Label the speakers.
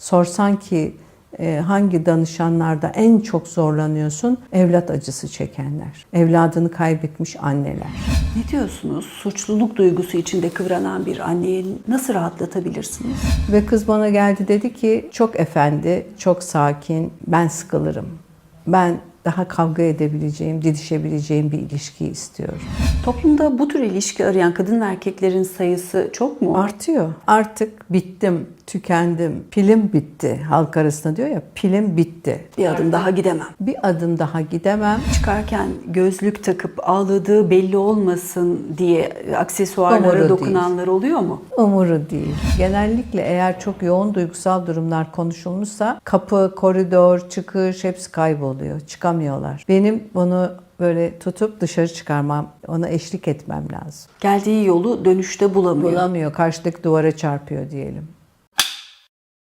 Speaker 1: Sorsan ki e, hangi danışanlarda en çok zorlanıyorsun? Evlat acısı çekenler, evladını kaybetmiş anneler.
Speaker 2: Ne diyorsunuz? Suçluluk duygusu içinde kıvranan bir anneyi nasıl rahatlatabilirsiniz?
Speaker 1: Ve kız bana geldi dedi ki çok efendi, çok sakin, ben sıkılırım. Ben daha kavga edebileceğim, didişebileceğim bir ilişki istiyorum.
Speaker 2: Toplumda bu tür ilişki arayan kadın ve erkeklerin sayısı çok mu?
Speaker 1: Artıyor. Artık bittim, tükendim, pilim bitti. Halk arasında diyor ya pilim bitti.
Speaker 2: Bir adım daha gidemem.
Speaker 1: Bir adım daha gidemem.
Speaker 2: Çıkarken gözlük takıp ağladığı belli olmasın diye aksesuarlara
Speaker 1: Umuru
Speaker 2: dokunanlar oluyor mu?
Speaker 1: Umuru değil. Genellikle eğer çok yoğun duygusal durumlar konuşulmuşsa kapı, koridor, çıkış hepsi kayboluyor. Çıkamıyorlar. Benim bunu böyle tutup dışarı çıkarmam, ona eşlik etmem lazım.
Speaker 2: Geldiği yolu dönüşte bulamıyor.
Speaker 1: Bulamıyor, karşıdaki duvara çarpıyor diyelim.